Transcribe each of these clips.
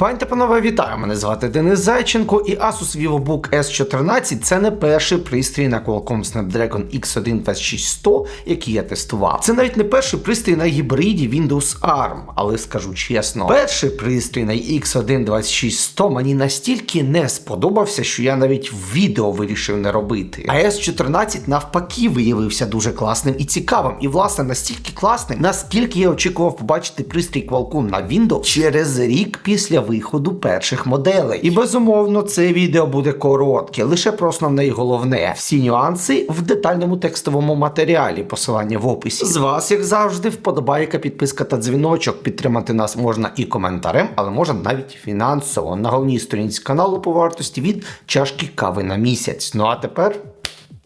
Пані та панове, вітаю! Мене звати Денис Зайченко і Asus VivoBook S14 це не перший пристрій на Qualcomm Snapdragon X1 26100, який я тестував. Це навіть не перший пристрій на гібриді Windows ARM, але скажу чесно, перший пристрій на X1 26100 мені настільки не сподобався, що я навіть відео вирішив не робити. А S14 навпаки виявився дуже класним і цікавим. І власне настільки класним, наскільки я очікував побачити пристрій Qualcomm на Windows через рік після виходу перших моделей. І безумовно, це відео буде коротке, лише про основне і головне. Всі нюанси в детальному текстовому матеріалі, посилання в описі. З вас, як завжди, вподобайка, підписка та дзвіночок. Підтримати нас можна і коментарем, але можна навіть фінансово на головній сторінці каналу по вартості від чашки кави на місяць. Ну а тепер.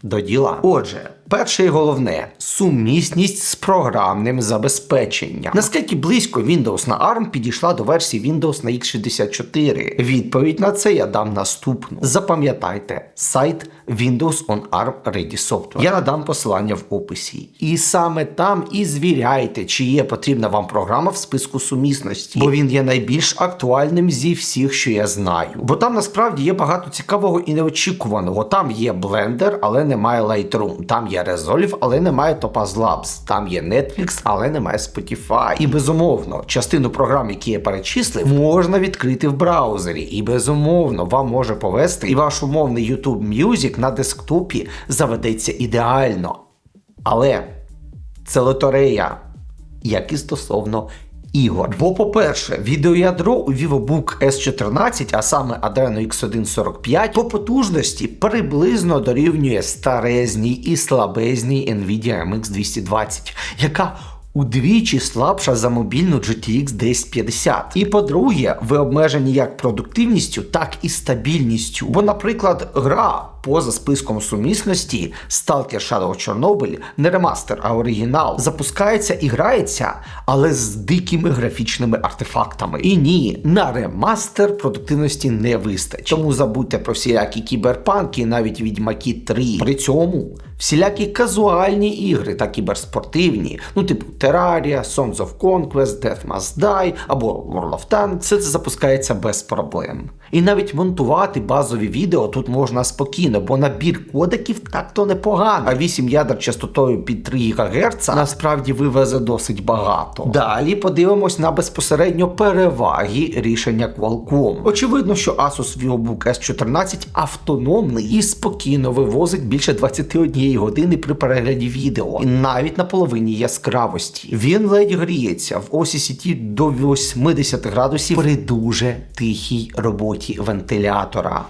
До діла. Отже, перше і головне сумісність з програмним забезпеченням. Наскільки близько Windows на ARM підійшла до версії Windows на X64? Відповідь на це я дам наступну. Запам'ятайте сайт Windows on ARM Ready Software. Я надам посилання в описі. І саме там і звіряйте, чи є потрібна вам програма в списку сумісності, бо він є найбільш актуальним зі всіх, що я знаю. Бо там насправді є багато цікавого і неочікуваного. Там є Blender, але немає Lightroom. Там є Resolve, але немає Topaz Labs. Там є Netflix, але немає Spotify. І безумовно, частину програм, які я перечислив, можна відкрити в браузері. І безумовно, вам може повести і ваш умовний YouTube Music на десктопі заведеться ідеально. Але це лотерея, як і стосовно ігор. Бо, по-перше, відеоядро у VivoBook S14, а саме Adreno X145, по потужності приблизно дорівнює старезній і слабезній Nvidia MX 220, яка Удвічі слабша за мобільну GTX 1050. І по-друге, ви обмежені як продуктивністю, так і стабільністю. Бо, наприклад, гра поза списком сумісності Stalker Shadow Chernobyl, не ремастер, а оригінал, запускається і грається, але з дикими графічними артефактами. І ні, на ремастер продуктивності не вистачить. Тому забудьте про всілякі кіберпанки, навіть відьмаки 3. При цьому всілякі казуальні ігри та кіберспортивні, ну типу Terraria, Sons of Conquest, Death Must Die або World of Tanks, все це запускається без проблем. І навіть монтувати базові відео тут можна спокійно, бо набір кодеків так-то непоганий. А 8 ядер частотою під 3 ГГц насправді вивезе досить багато. Далі подивимось на безпосередньо переваги рішення Qualcomm. Очевидно, що Asus VivoBook S14 автономний і спокійно вивозить більше 21 години при перегляді відео, і навіть на половині яскравості. Він ледь гріється в OCCT до 80 градусів при дуже тихій роботі вентилятора.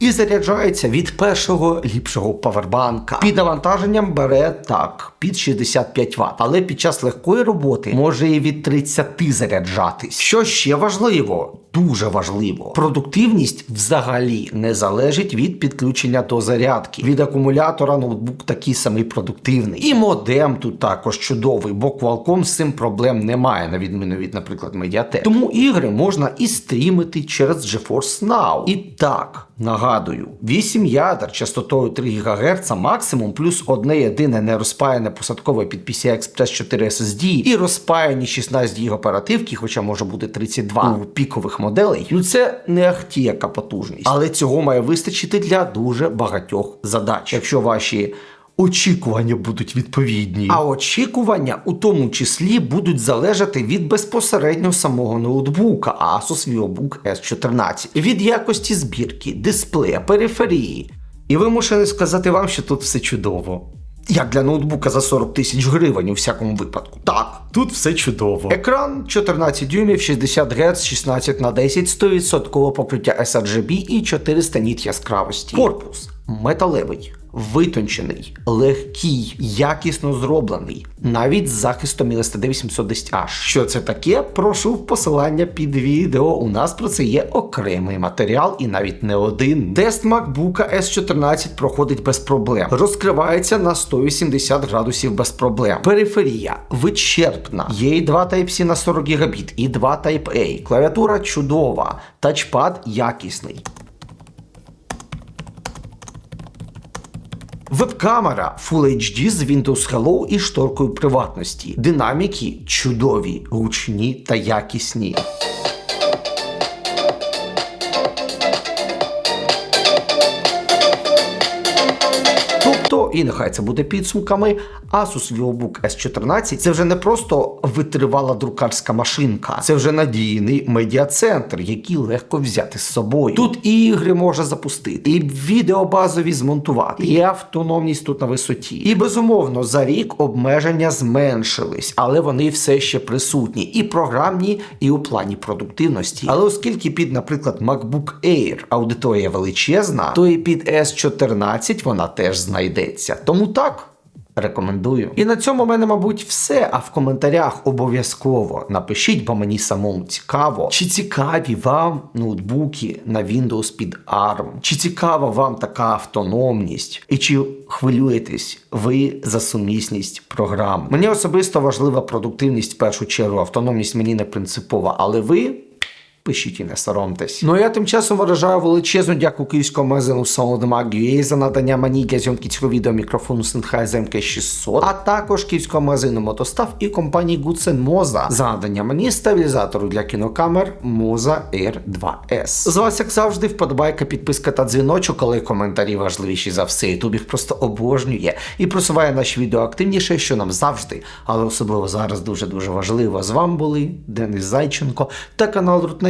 І заряджається від першого ліпшого павербанка. Під навантаженням бере так, під 65 Вт, але під час легкої роботи може і від 30 заряджатись. Що ще важливо? Дуже важливо. Продуктивність взагалі не залежить від підключення до зарядки. Від акумулятора ноутбук такий самий продуктивний. І модем тут також чудовий, бо Qualcomm з цим проблем немає, на відміну від, наприклад, Mediatek. Тому ігри можна і стрімити через GeForce Now. І так. Нагадую, 8 ядер частотою 3 ГГц максимум, плюс одне єдине нерозпаяне посадкове під PCI Express 4 SSD і розпаяні 16 гіг оперативки, хоча може бути 32 у пікових моделей. Ну це не ахті яка потужність. Але цього має вистачити для дуже багатьох задач. Якщо ваші очікування будуть відповідні. А очікування у тому числі будуть залежати від безпосередньо самого ноутбука Asus VivoBook S14, від якості збірки, дисплея, периферії. І вимушений сказати вам, що тут все чудово. Як для ноутбука за 40 тисяч гривень у всякому випадку. Так, тут все чудово. Екран 14 дюймів, 60 Гц, 16 на 10, 100% покриття sRGB і 400 ніт яскравості. Корпус металевий, витончений, легкий, якісно зроблений, навіть з захистом LSTD 810H. Що це таке? Прошу посилання під відео. У нас про це є окремий матеріал і навіть не один. Тест MacBook S14 проходить без проблем. Розкривається на 180 градусів без проблем. Периферія вичерпна. Є і 2 Type-C на 40 Гб, і 2 Type-A. Клавіатура чудова, тачпад якісний. Веб-камера Full HD з Windows Hello і шторкою приватності. Динаміки чудові, гучні та якісні. І нехай це буде підсумками, Asus VivoBook S14 це вже не просто витривала друкарська машинка, це вже надійний медіацентр, який легко взяти з собою. Тут і ігри можна запустити, і відео базові змонтувати, і автономність тут на висоті. І безумовно, за рік обмеження зменшились, але вони все ще присутні, і програмні, і у плані продуктивності. Але оскільки під, наприклад, MacBook Air аудиторія величезна, то і під S14 вона теж знайдеться. Тому так. Рекомендую. І на цьому в мене, мабуть, все. А в коментарях обов'язково напишіть, бо мені самому цікаво, чи цікаві вам ноутбуки на Windows під ARM, чи цікава вам така автономність, і чи хвилюєтесь ви за сумісність програм. Мені особисто важлива продуктивність в першу чергу, автономність мені не принципова, але ви. Пишіть і не соромтесь. Ну я тим часом виражаю величезну дяку київському магазину Soundmag.ua за надання мені зйомки цього відео мікрофону Sennheiser MK600, а також київського магазину Мотостав і компанії Goodsen Moza за надання мені стабілізатору для кінокамер Moza R2S. З вас, як завжди, вподобайка, підписка та дзвіночок, але коментарі важливіші за все. Ютуб їх просто обожнює і просуває наші відео активніше, що нам завжди, але особливо зараз дуже дуже важливо. З вами були Денис Зайченко та канал Root